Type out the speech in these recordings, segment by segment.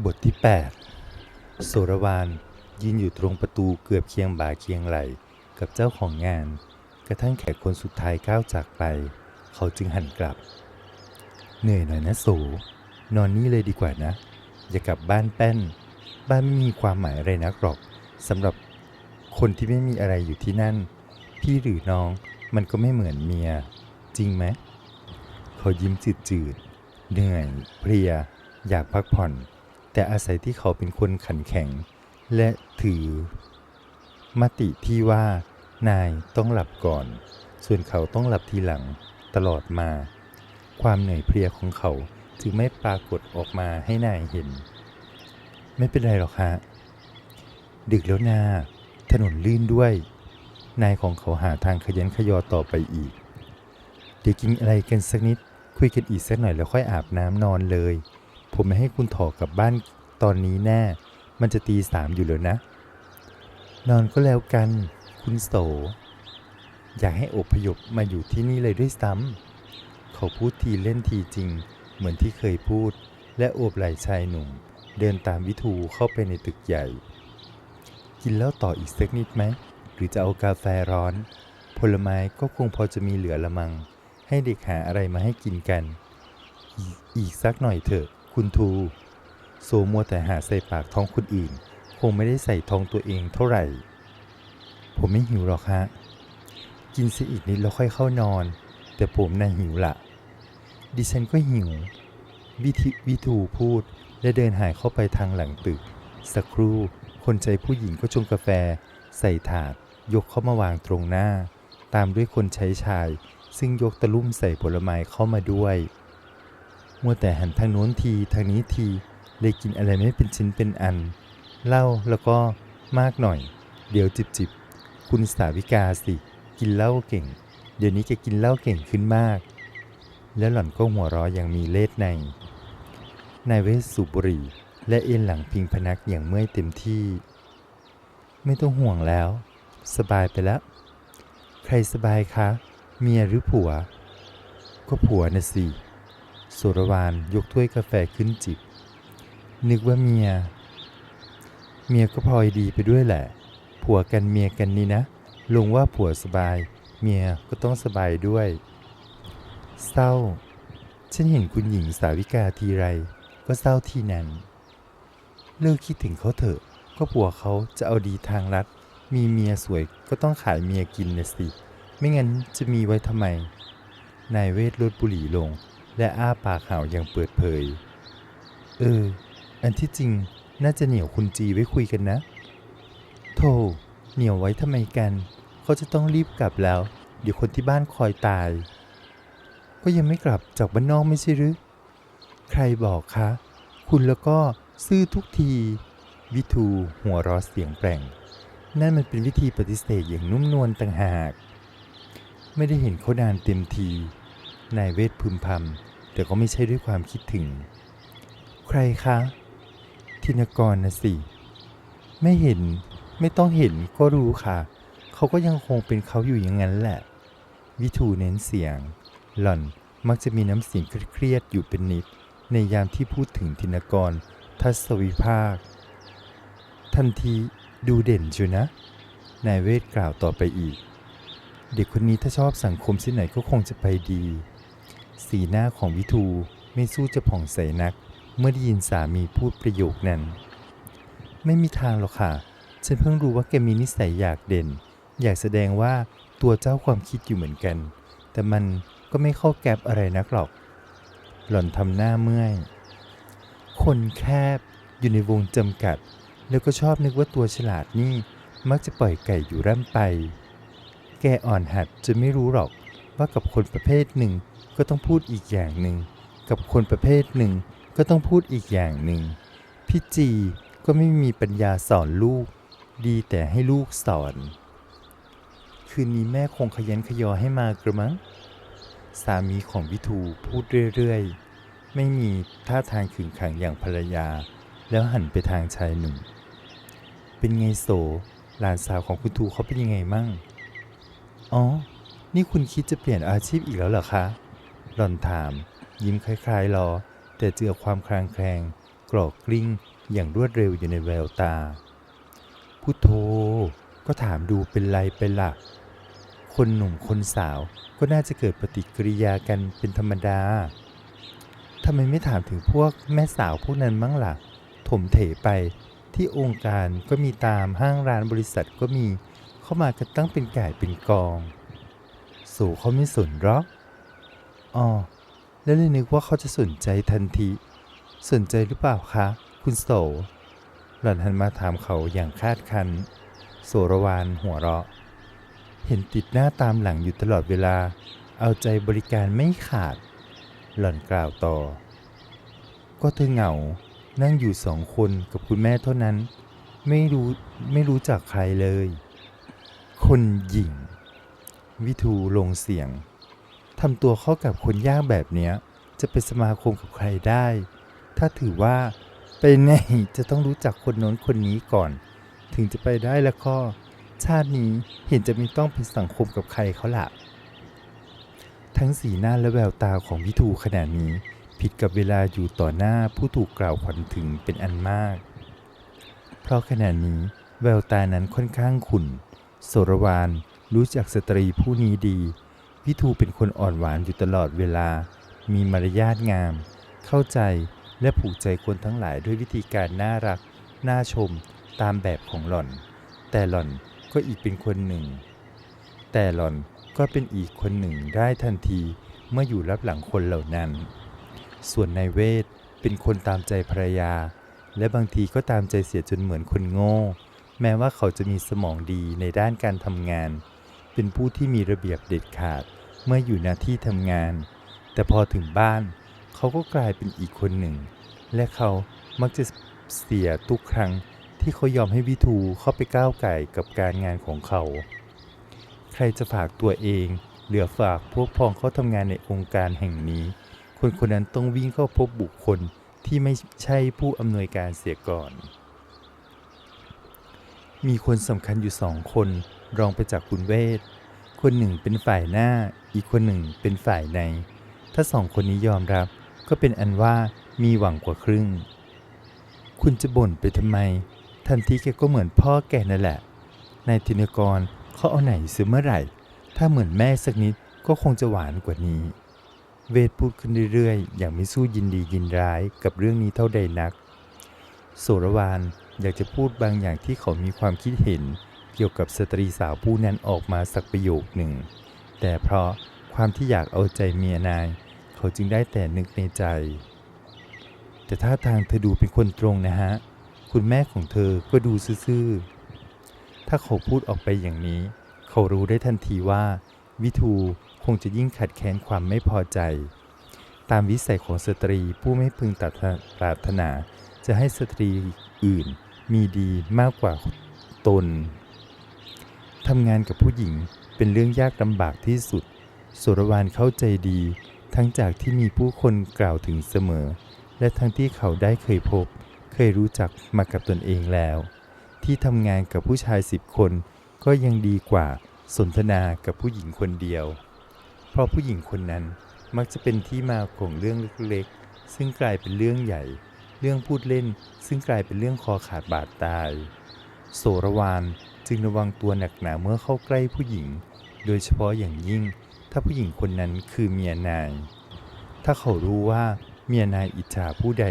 บทที่ 8 โสรวานยืนอยู่ตรงประตูเกือบเคียงบ่าเคียงไหล กับเจ้าของงาน กระทั่งแขกคนสุดท้ายก้าวจากไป เขาจึงหันกลับ เหนื่อยหน่อยนะโส นอนนี่เลยดีกว่านะ อย่ากลับบ้านแป้น บ้านไม่มีความหมายอะไรนักหรอกสำหรับคนที่ไม่มีอะไรอยู่ที่นั่น พี่หรือน้องมันก็ไม่เหมือนเมีย จริงไหมเขายิ้มจืดๆเหนื่อยเพลีย อยากพักผ่อน แต่อาศัยที่เขาเป็นคนขันแข็ง และถือ มติที่ว่านายต้องหลับก่อน ส่วนเขาต้องหลับทีหลังตลอดมา ความเหนื่อยเพลียของเขาจึงไม่ปรากฏออกมาให้นายเห็น ไม่เป็นไรหรอกฮะดึกแล้วนาถนนลื่นด้วย นายของเขาหาทางขยันขยอต่อไปอีก เดี๋ยวกินอะไรกันสักนิด คุยกันอีกสักหน่อยแล้วค่อยอาบน้ำนอนเลย ผมไม่ให้คุณถอกลับบ้านตอนนี้แน่ มันจะตีสามอยู่แล้วนะ นอนก็แล้วกัน คุณโส อยากให้อพยพมาอยู่ที่นี่เลยด้วยซ้ำเขาพูดทีเล่นทีจริง เหมือนที่เคยพูด และโอบไหล่ชายหนุ่ม เดินตามวิทูเข้าไปในตึกใหญ่ กินแล้วต่ออีกสักนิดไหม หรือจะเอากาแฟร้อน ผลไม้ก็คงพอจะมีเหลือละมัง ให้เด็กหาอะไรมาให้กินกัน อีกอีกสักหน่อยเถอะ คุณทูโซมัวแต่หาใส่ปากท้องคนอื่น คงไม่ได้ใส่ท้องตัวเองเท่าไหร่ ผมไม่หิวหรอกฮะ กินสิอีกนิดแล้วค่อยเข้านอน แต่ผมน่ะหิวละ ดิฉันก็หิว วิทิวิทูพูดและเดินหายเข้าไปทางหลังตึก สักครู่คนใจผู้หญิงก็ชงกาแฟ ใส่ถาด ยกเข้ามาวางตรงหน้า ตามด้วยคนใช้ชาย ซึ่งยกตะลุ่มใส่ผลไม้เข้ามาด้วย มัวแต่หันทางโน้นทีทางนี้ทีเลยกินอะไรไม่เป็นชิ้นเป็นอันเหล้าแล้วก็มากหน่อย เดี๋ยวจิบจิบคุณสาวิกาสิ กินเหล้าเก่ง เดี๋ยวนี้แกกินเหล้าเก่งขึ้นมาก แล้วหล่อนก็หัวเราะอย่างมีเล่ห์ในนายเวสสูบบุหรี่และเอ็นหลังพิงพนักอย่างเมื่อยเต็มที่ ไม่ต้องห่วงแล้ว สบายไปแล้ว ใครสบายคะ เมียหรือผัว ก็ผัวนะสิ สุรวานยกถ้วยกาแฟขึ้นจิบ นึกว่าเมีย เมียก็พลอยดีไปด้วยแหละ ผัวกันเมียกันนี่นะ ลงว่าผัวสบาย เมียก็ต้องสบายด้วย เศร้า ฉันเห็นคุณหญิงสาวิกาทีไร ก็เศร้าที่นั้น เลิกคิดถึงเขาเถอะ ก็ผัวเขาจะเอาดีทางรัฐมีเมียสวยก็ต้องขายเมียกินนะสิ ไม่งั้นจะมีไว้ทำไม นายเวทลดบุหรี่ลง และอ้าปากห่าวอย่างเปิดเผย เออ อันที่จริงน่าจะเหนียวคุณจีไว้คุยกันนะ โธ่เหนียวไว้ทำไมกัน เขาจะต้องรีบกลับแล้ว เดี๋ยวคนที่บ้านคอยตาย ก็ยังไม่กลับจากบ้านนอกไม่ใช่หรือ ใครบอกคะ คุณแล้วก็ซื่อทุกที วิทูหัวเรอเสียงแปลงนั่นมันเป็นวิธีปฏิเสธอย่างนุ่มนวลต่างหาก ไม่ได้เห็นเขานานเต็มที นายเวทพึมพำแต่ก็ไม่ใช่ด้วยความคิดถึง ใครคะ ธินกรนะสิ ไม่เห็นไม่ต้องเห็นก็รู้ค่ะ เขาก็ยังคงเป็นเขาอยู่อย่างนั้นแหละ วิทูเน้นเสียง หล่อนมักจะมีน้ำเสียงเครียดๆอยู่เป็นนิด ในยามที่พูดถึงธินกร ทัศวิภาค ทันทีดูเด่นชูนะ นายเวทกล่าวต่อไปอีก เด็กคนนี้ถ้าชอบสังคมที่ไหนก็คงจะไปดี สีหน้าของวิทูไม่สู้จะผ่องใสนัก เมื่อได้ยินสามีพูดประโยคนั้น ไม่มีทางหรอกค่ะ ฉันเพิ่งรู้ว่าแกมีนิสัยอยากเด่น อยากแสดงว่าตัวเจ้าความคิดอยู่เหมือนกัน แต่มันก็ไม่เข้าแก๊บอะไรนักหรอก หล่อนทำหน้าเมื่อย คนแคบอยู่ในวงจำกัด แล้วก็ชอบนึกว่าตัวฉลาดนี่มักจะปล่อยไก่อยู่ร่ำไป แกอ่อนหัดจะไม่รู้หรอกว่ากับคนประเภทหนึ่ง ก็ต้องพูดอีกอย่างหนึ่ง กับคนประเภทหนึ่งก็ต้องพูดอีกอย่างหนึ่ง พี่จีก็ไม่มีปัญญาสอนลูก ดีแต่ให้ลูกสอน คืนนี้แม่คงขยันขยอให้มากระมัง สามีของวิทูพูดเรื่อยๆ ไม่มีท่าทางขึงขังอย่างภรรยา แล้วหันไปทางชายหนุ่ม เป็นไงโส หลานสาวของคุณทูเขาเป็นยังไงมั่ง อ๋อ นี่คุณคิดจะเปลี่ยนอาชีพอีกแล้วเหรอคะ หล่อนถาม ยิ้มคล้ายๆล้อ แต่เจือความคลางแคลงกรอกกลิ้งอย่างรวดเร็วอยู่ในแววตา พุทโธก็ถามดูเป็นไรเป็นหละ่ะคนหนุ่มคนสาวก็น่าจะเกิดปฏิกิริยากันเป็นธรรมดา ทำไมไม่ถามถึงพวกแม่สาวพวกนั้นมั้งล่ะ ถมเถไปที่องค์การก็มีตามห้างร้านบริษัทก็มี เข้ามากันตั้งเป็นก่เป็นกอง สู่เขาไม่สนหรอก อ๋อแล้วเลยนึกว่าเขาจะสนใจทันที สนใจหรือเปล่าคะ คุณโส หล่อนหันมาถามเขาอย่างคาดคัน โสรวานหัวเราะ เห็นติดหน้าตามหลังอยู่ตลอดเวลา เอาใจบริการไม่ขาด หล่อนกล่าวต่อ ก็เธอเหงา นั่งอยู่สองคนกับคุณแม่เท่านั้น ไม่รู้ไม่รู้จักใครเลย คนหญิง วิทูลงเสียง ทำตัวเข้ากับคนยากแบบเนี้ย จะเป็นสมาคมกับใครได้ ถ้าถือว่าไปไหนจะต้องรู้จักคนโน้นคนนี้ก่อน ถึงจะไปได้แล้วก็ ชาตินี้เห็นจะไม่ต้องเป็นสังคมกับใครเขาละทั้งสีหน้าและแววตาของพิทูขณะนี้ ผิดกับเวลาอยู่ต่อหน้าผู้ถูกกล่าวขวัญถึงเป็นอันมาก เพราะขณะนี้แววตานั้นค่อนข้างขุ่น โสรวานรู้จักสตรีผู้นี้ดี พิทูเป็นคนอ่อนหวานอยู่ตลอดเวลา มีมารยาทงาม เข้าใจและผูกใจคนทั้งหลายด้วยวิธีการน่ารัก น่าชมตามแบบของหล่อน แต่หล่อนก็อีกเป็นคนหนึ่ง แต่หล่อนก็เป็นอีกคนหนึ่งได้ทันทีเมื่ออยู่รับหลังคนเหล่านั้น ส่วนนายเวทเป็นคนตามใจภรรยา และบางทีก็ตามใจเสียจนเหมือนคนโง่ แม้ว่าเขาจะมีสมองดีในด้านการทำงาน เป็นผู้ที่มีระเบียบเด็ดขาดเมื่ออยู่หน้าที่ทำงาน แต่พอถึงบ้าน เขาก็กลายเป็นอีกคนหนึ่ง และเขามักจะเสียทุกครั้งที่เขายอมให้วิทูเข้าไปก้าวไก่กับการงานของเขา ใครจะฝากตัวเอง เหลือฝากพวกพ้องเขาทำงานในองค์การแห่งนี้ คนคนนั้นต้องวิ่งเข้าพบบุคคลที่ไม่ใช่ผู้อำนวยการเสียก่อน มีคนสำคัญอยู่สองคน รองไปจากคุณเวท คนหนึ่งเป็นฝ่ายหน้า อีกคนหนึ่งเป็นฝ่ายใน ถ้าสองคนนี้ยอมรับ ก็เป็นอันว่ามีหวังกว่าครึ่ง คุณจะบ่นไปทำไม ทันทีแกก็เหมือนพ่อแกนั่นแหละ นายธินกรเขาเอาไหนซื้อเมื่อไหร่ ถ้าเหมือนแม่สักนิดก็คงจะหวานกว่านี้ เวทพูดขึ้นเรื่อยๆ อย่างไม่สู้ยินดียินร้ายกับเรื่องนี้เท่าใดนัก โสรวานอยากจะพูดบางอย่างที่เขามีความคิดเห็น เกี่ยวกับสตรีสาวผู้นั้นออกมาสักประโยคหนึ่ง แต่เพราะความที่อยากเอาใจเมียนาย เขาจึงได้แต่นึกในใจ แต่ท่าทางเธอดูเป็นคนตรงนะฮะ คุณแม่ของเธอก็ดูซื่อๆ ถ้าเขาพูดออกไปอย่างนี้ เขารู้ได้ทันทีว่า วิทูคงจะยิ่งขัดแค้นความไม่พอใจ ตามวิสัยของสตรีผู้ไม่พึงตัดปรารถนา จะให้สตรีอื่นมีดีมากกว่าตน ทำงานกับผู้หญิงเป็นเรื่องยากลำบากที่สุด สุรวานเข้าใจดี ทั้งจากที่มีผู้คนกล่าวถึงเสมอ และทั้งที่เขาได้เคยพบ เคยรู้จักมากับตนเองแล้ว ที่ทำงานกับผู้ชายสิบคน ก็ยังดีกว่าสนทนากับผู้หญิงคนเดียว เพราะผู้หญิงคนนั้นมักจะเป็นที่มาของเรื่องเล็กๆ ซึ่งกลายเป็นเรื่องใหญ่ เรื่องพูดเล่น ซึ่งกลายเป็นเรื่องคอขาดบาดตาย โสรวาน จึงระวังตัวหนักหนาเมื่อเข้าใกล้ผู้หญิง โดยเฉพาะอย่างยิ่ง ถ้าผู้หญิงคนนั้นคือเมียนาย ถ้าเขารู้ว่าเมียนายอิจฉาผู้ใด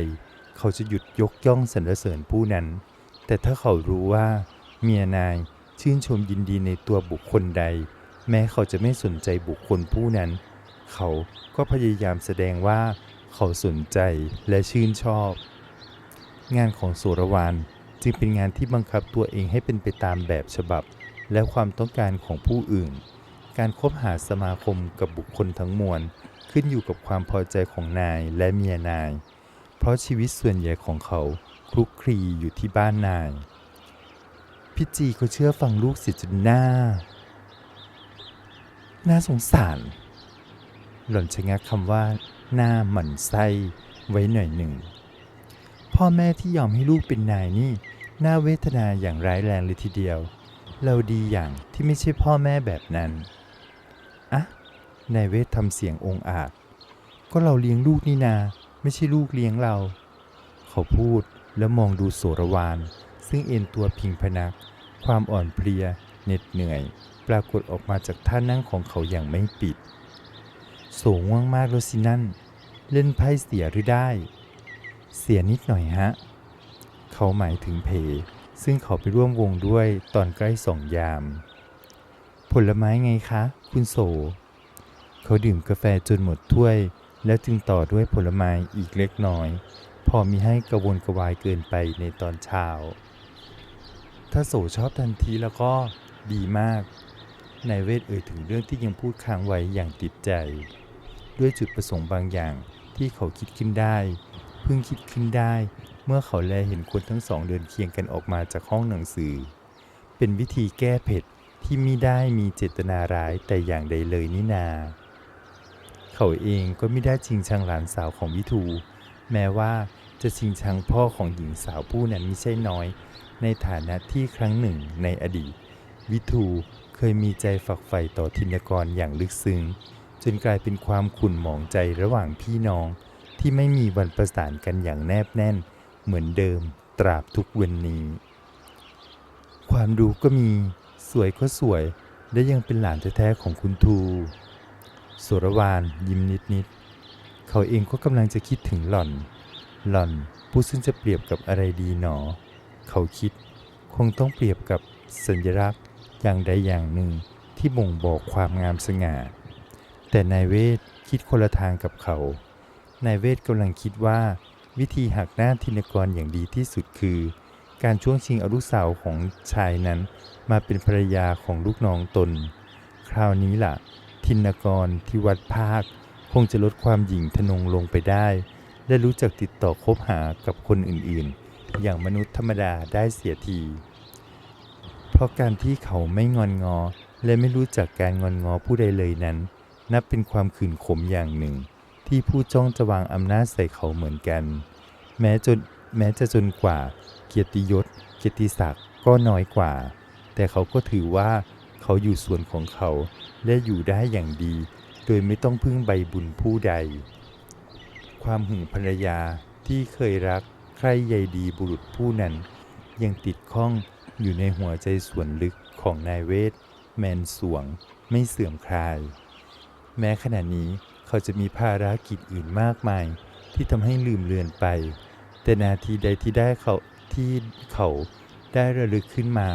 เขาจะหยุดยกย่องสรรเสริญผู้นั้น แต่ถ้าเขารู้ว่า เมียนายชื่นชมยินดีในตัวบุคคลใด แม้เขาจะไม่สนใจบุคคลผู้นั้น เขาก็พยายามแสดงว่า เขาสนใจและชื่นชอบ งานของโสรวาน จึงเป็นงานที่บังคับตัวเองให้เป็นไปตามแบบฉบับ และความต้องการของผู้อื่น การคบหาสมาคมกับบุคคลทั้งมวล ขึ้นอยู่กับความพอใจของนายและเมียนาย เพราะชีวิตส่วนใหญ่ของเขาคลุกคลีอยู่ที่บ้านนาย พี่จีเขาเชื่อฟังลูกเสียจนหน้า น่าสงสาร หล่อนชะงักคำว่า หน้าหมันไส้ไว้หน่อยหนึ่ง พ่อแม่ที่ยอมให้ลูกเป็นนายนี่น่าเวทนาอย่างร้ายแรงเลยทีเดียว เราดีอย่างที่ไม่ใช่พ่อแม่แบบนั้นอะนายเวททำเสียงองอาจ ก็เราเลี้ยงลูกนี่นา ไม่ใช่ลูกเลี้ยงเรา เขาพูดแล้วมองดูโสรวานซึ่งเอ็นตัวพิงพนัก ความอ่อนเพลียเหน็ดเหนื่อย ปรากฏออกมาจากท่านั่งของเขาอย่างไม่ปิด โสง่วงมากแล้วสินั่น เล่นไพ่เสียหรือได้ เสียนิดหน่อยฮะ เขาหมายถึงเพ ซึ่งเขาไปร่วมวงด้วยตอนใกล้สองยาม ผลไม้ไงคะ คุณโส เขาดื่มกาแฟจนหมดถ้วย แล้วจึงต่อด้วยผลไม้อีกเล็กน้อย พอมีให้กระวนกระวายเกินไปในตอนเช้า ถ้าโสชอบทันทีแล้วก็ดีมากนายเวทเอ่ยถึงเรื่องที่ยังพูดค้างไว้อย่างติดใจ ด้วยจุดประสงค์บางอย่างที่เขาคิดขึ้นได้ เพิ่งคิดขึ้นได้ เมื่อเขาแลเห็นคนทั้งสองเดินเคียงกันออกมาจากห้องหนังสือ เป็นวิธีแก้เผ็ดที่มิได้มีเจตนาร้ายแต่อย่างใดเลยนี่นา เขาเองก็ไม่ได้ชิงชังหลานสาวของวิทู แม้ว่าจะชิงชังพ่อของหญิงสาวผู้นั้นไม่ใช่น้อย ในฐานะที่ครั้งหนึ่งในอดีต วิทูเคยมีใจฝักใฝ่ต่อธินกรอย่างลึกซึ้งจนกลายเป็นความขุ่นหมองใจระหว่างพี่น้อง ที่ไม่มีวันประสานกันอย่างแนบแน่น เหมือนเดิมตราบทุกวันนี้ ความรู้ก็มีสวยก็สวย และยังเป็นหลานแท้ๆของคุณทูสุรวานยิ้มนิดๆเขาเองก็กำลังจะคิดถึงหล่อน หล่อนผู้ซึ่งจะเปรียบกับอะไรดีหนอ เขาคิดคงต้องเปรียบกับสัญลักษณ์อย่างใดอย่างหนึ่งที่บ่งบอกความงามสง่า แต่นายเวทคิดคนละทางกับเขา นายเวทกำลังคิดว่า วิธีหักหน้าธินกรอย่างดีที่สุดคือ การช่วงชิงเอาลูกสาวของชายนั้น มาเป็นภรรยาของลูกน้องตน คราวนี้ล่ะ ธินกรที่วัดภาค คงจะลดความหยิ่งทะนงลงไปได้ และรู้จักติดต่อคบหากับคนอื่นๆ อย่างมนุษย์ธรรมดาได้เสียทีเพราะการที่เขาไม่งอนงอ และไม่รู้จักการงอนงอผู้ใดเลยนั้น นับเป็นความขื่นขมอย่างหนึ่ง ที่ผู้จ้องจะวางอำนาจใส่เขาเหมือนกัน แม้จนแม้จะจนกว่า เกียรติยศ เกียรติศักดิ์ก็น้อยกว่า แต่เขาก็ถือว่าเขาอยู่ส่วนของเขาและอยู่ได้อย่างดี โดยไม่ต้องพึ่งใบบุญผู้ใด ความหึงภรรยาที่เคยรักใคร่ใยดีบุรุษผู้นั้น ยังติดข้องอยู่ในหัวใจส่วนลึกของนายเวท แมนสวง ไม่เสื่อมคลาย แม้ขณะนี้ เขาจะมีภารกิจอื่นมากมาย ที่ทำให้ลืมเลือนไป แต่นาทีใดที่ได้เขาที่เขาได้ระลึกขึ้นมา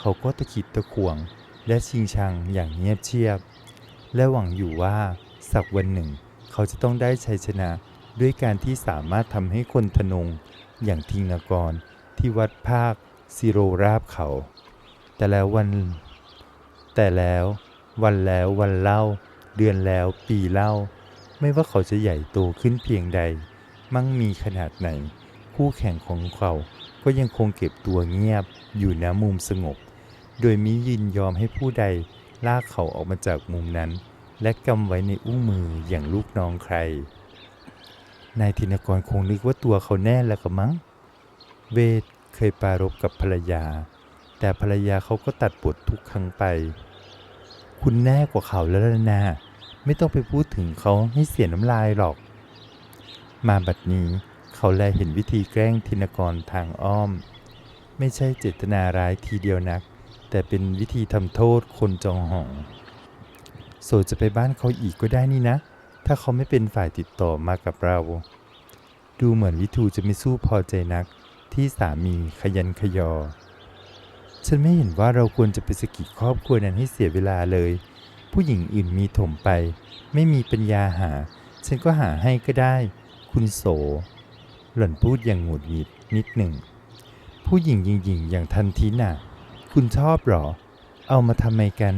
เขาก็ตะขิดตะขวง และชิงชังอย่างเงียบเชียบ และหวังอยู่ว่าสักวันหนึ่ง เขาจะต้องได้ชัยชนะด้วยการที่สามารถทำให้คนทนง อย่างทิงนกรที่วัดภาคซิโรราบเขา แต่แล้ววัน แต่แล้ววันแล้ววันเล่า เดือนแล้วปีเล่า ไม่ว่าเขาจะใหญ่โตขึ้นเพียงใด มั่งมีขนาดไหน คู่แข่งของเขาก็ยังคงเก็บตัวเงียบอยู่ณมุมสงบ โดยมิยินยอมให้ผู้ใดลากเขาออกมาจากมุมนั้น และกำไว้ในอุ้งมืออย่างลูกน้องใคร นายธินกรคงนึกว่าตัวเขาแน่แล้วก็มั้ง เวทเคยปารบกับภรรยา แต่ภรรยาเขาก็ตัดบททุกครั้งไป คุณแน่กว่าเขาแล้วล่ะนะ ไม่ต้องไปพูดถึงเขาให้เสียน้ำลายหรอก มาบัดนี้เขาแลเห็นวิธีแกล้งธินกรทางอ้อม ไม่ใช่เจตนาร้ายทีเดียวนัก แต่เป็นวิธีทำโทษคนจองหอง โซจะไปบ้านเขาอีกก็ได้นี่นะ ถ้าเขาไม่เป็นฝ่ายติดต่อมากับเรา ดูเหมือนวิทูจะไม่สู้พอใจนักที่สามีขยันขยอ ฉันไม่เห็นว่าเราควรจะไปสกิดครอบครัวนั้นให้เสียเวลาเลย ผู้หญิงอื่นมีถมไป ไม่มีปัญญาหา ฉันก็หาให้ก็ได้ คุณโส หล่อนพูดอย่างหงุดหงิดนิดหนึ่ง ผู้หญิงหญิงๆอย่างทันทีน่ะ คุณชอบหรอ เอามาทำไมกัน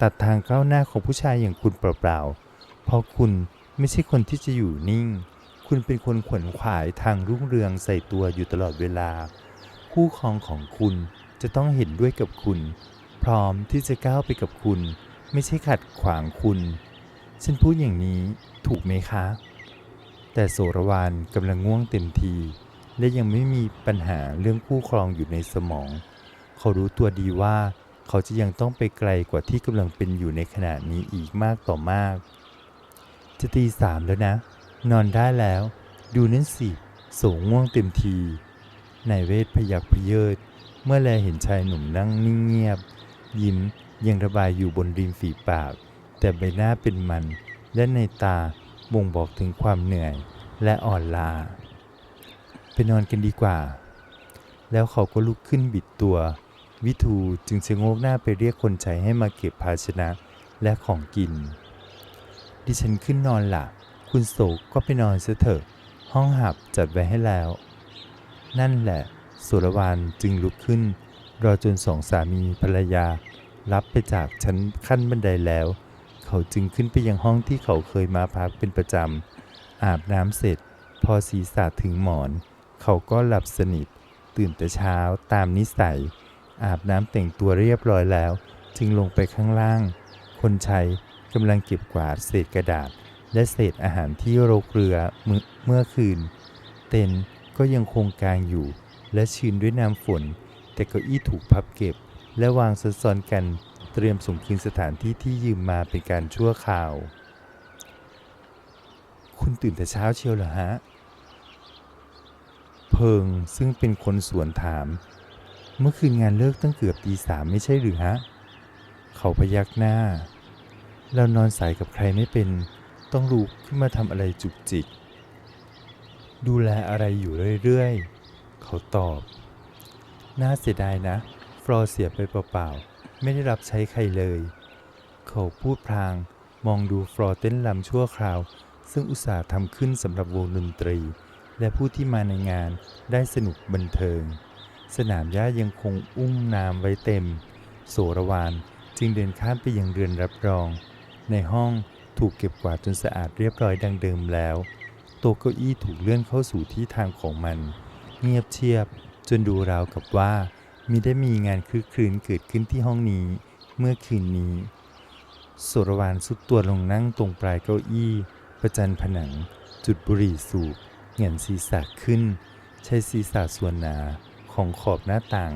ตัดทางก้าวหน้าของผู้ชายอย่างคุณเปล่าๆ เพราะคุณไม่ใช่คนที่จะอยู่นิ่ง คุณเป็นคนขวนขวายทางรุ่งเรืองใส่ตัวอยู่ตลอดเวลา คู่ครองของคุณ จะต้องเห็นด้วยกับคุณ พร้อมที่จะก้าวไปกับคุณ ไม่ใช่ขัดขวางคุณ ฉันพูดอย่างนี้ถูกไหมคะ แต่โสรวานกำลังง่วงเต็มที และยังไม่มีปัญหาเรื่องคู่ครองอยู่ในสมอง เขารู้ตัวดีว่า เขาจะยังต้องไปไกลกว่าที่กำลังเป็นอยู่ในขณะนี้อีกมากต่อมาก จะตีสามแล้วนะ นอนได้แล้ว ดูนั่นสิ โสง่วงเต็มทีนายเวทพยักพเยิด เมื่อแลเห็นชายหนุ่มนั่งนิ่งเงียบ ยิ้มยังระบายอยู่บนริมฝีปาก แต่ใบหน้าเป็นมัน และในตาบ่งบอกถึงความเหนื่อยและอ่อนล้าไปนอนกันดีกว่า แล้วเขาก็ลุกขึ้นบิดตัว วิทูจึงชะโงกหน้าไปเรียกคนใช้ให้มาเก็บภาชนะและของกิน ดิฉันขึ้นนอนละ่ะ คุณโศกก็ไปนอนซะเถอะ ห้องหับจัดไว้ให้แล้ว นั่นแหละ สุรวานจึงลุกขึ้น รอจนสองสามีภรรยา รับไปจากชั้นขั้นบันไดแล้ว เขาจึงขึ้นไปยังห้องที่เขาเคยมาพักเป็นประจำ อาบน้ำเสร็จ พอศีรษะถึงหมอน เขาก็หลับสนิท ตื่นแต่เช้าตามนิสัย อาบน้ำแต่งตัวเรียบร้อยแล้ว จึงลงไปข้างล่าง คนใช้กำลังเก็บกวาดเศษกระดาษ และเศษอาหารที่โรกเรือเมื่อเมื่อคืน เต็นก็ยังคงกลางอยู่ และชื้นด้วยน้ำฝน แต่เก้าอี้ถูกพับเก็บ และวางซ้อนๆกันเตรียมส่งคืนสถานที่ที่ยืมมาเป็นการชั่วคราว คุณตื่นแต่เช้าเชียวเหรอฮะ เพิงซึ่งเป็นคนสวนถาม เมื่อคืนงานเลิกตั้งเกือบตีสามไม่ใช่หรือฮะ เขาพยักหน้า เรานอนสายกับใครไม่เป็น ต้องลุกขึ้นมาทำอะไรจุกจิก ดูแลอะไรอยู่เรื่อยๆ เขาตอบ น่าเสียดายนะ ฟลอร์เสียไปเปล่าๆ ไม่ได้รับใช้ใครเลย เขาพูดพลางมองดูฟลอร์เต้นลำชั่วคราว ซึ่งอุตส่าห์ทำขึ้นสำหรับวงดนตรี และผู้ที่มาในงานได้สนุกบันเทิง สนามหญ้ายังคงอุ้มน้ำไว้เต็ม โสรวานจึงเดินข้ามไปยังเรือนรับรอง ในห้องถูกเก็บกวาดจนสะอาดเรียบร้อยดังเดิมแล้ว โต๊ะเก้าอี้ถูกเลื่อนเข้าสู่ที่ทางของมัน เงียบเชียบ จนดูราวกับว่ามีได้มีงานคลึกครื้นเกิดขึ้นที่ห้องนี้เมื่อคืนนี้โสรวานสุดตัวลงนั่งตรงปลายเก้าอี้ ประจันผนัง จุดบุหรี่สูบเหงียนศีรษะขึ้น ใช้ศีรษะส่วนหนาของขอบหน้าต่าง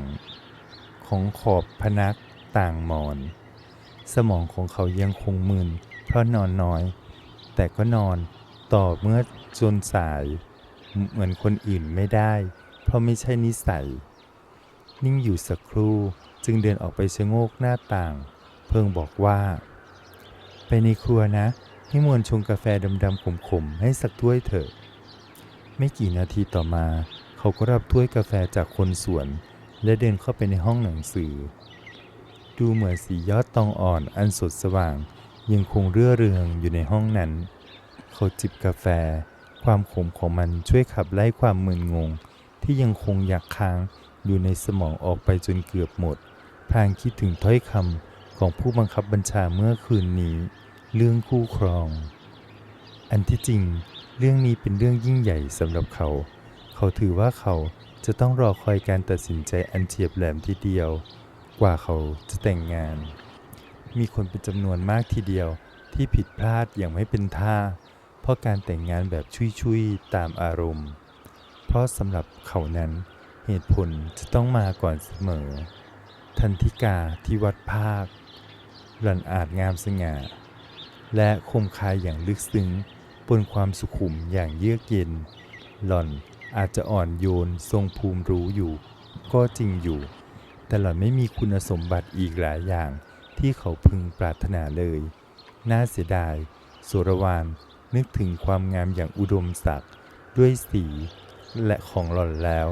ของขอบพนักต่างหมอน สมองของเขายังคงมึนเพราะนอนน้อย แต่ก็นอนต่อเมื่อจนสาย เหมือนคนอื่นไม่ได้ เพราะไม่ใช่นิสัย นิ่งอยู่สักครู่จึงเดินออกไปชะโงกหน้าต่าง เพิ่งบอกว่า ไปในครัวนะให้มวนชงกาแฟดำๆขมๆให้สักถ้วยเถอะ ไม่กี่นาทีต่อมา เขาก็รับถ้วยกาแฟจากคนสวน และเดินเข้าไปในห้องหนังสือ ดูเหมือนสียอดตองอ่อนอันสดสว่าง ยังคงเรื่อเรืองอยู่ในห้องนั้น เขาจิบกาแฟ ความขมของมันช่วยขับไล่ความมึนงง ที่ยังคงอยากค้างอยู่ในสมองออกไปจนเกือบหมด พลางคิดถึงถ้อยคำของผู้บังคับบัญชาเมื่อคืนนี้ เรื่องคู่ครอง อันที่จริง เรื่องนี้เป็นเรื่องยิ่งใหญ่สำหรับเขา เขาถือว่าเขาจะต้องรอคอยการตัดสินใจอันเฉียบแหลมทีเดียว กว่าเขาจะแต่งงาน มีคนเป็นจำนวนมากทีเดียวที่ผิดพลาดอย่างไม่เป็นท่า เพราะการแต่งงานแบบชุยๆตามอารมณ์ เพราะสำหรับเขานั้นเหตุผลจะต้องมาก่อนเสมอ ทันทิกาที่วัดภาค หล่อนอาจงามสง่า และคมคายอย่างลึกซึ้งบนความสุขุมอย่างเยือกเย็น หล่อนอาจจะอ่อนโยนทรงภูมิรู้อยู่ ก็จริงอยู่ แต่หล่อนไม่มีคุณสมบัติอีกหลายอย่างที่เขาพึงปรารถนาเลย น่าเสียดาย สุรวาน นึกถึงความงามอย่างอุดมศักดิ์ด้วยสี และของหล่อนแล้ว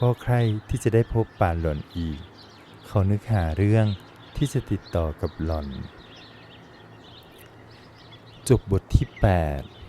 ก็ใครที่จะได้พบป่านหล่อนอีก เขานึกหาเรื่องที่จะติดต่อกับหล่อน จบบทที่ 8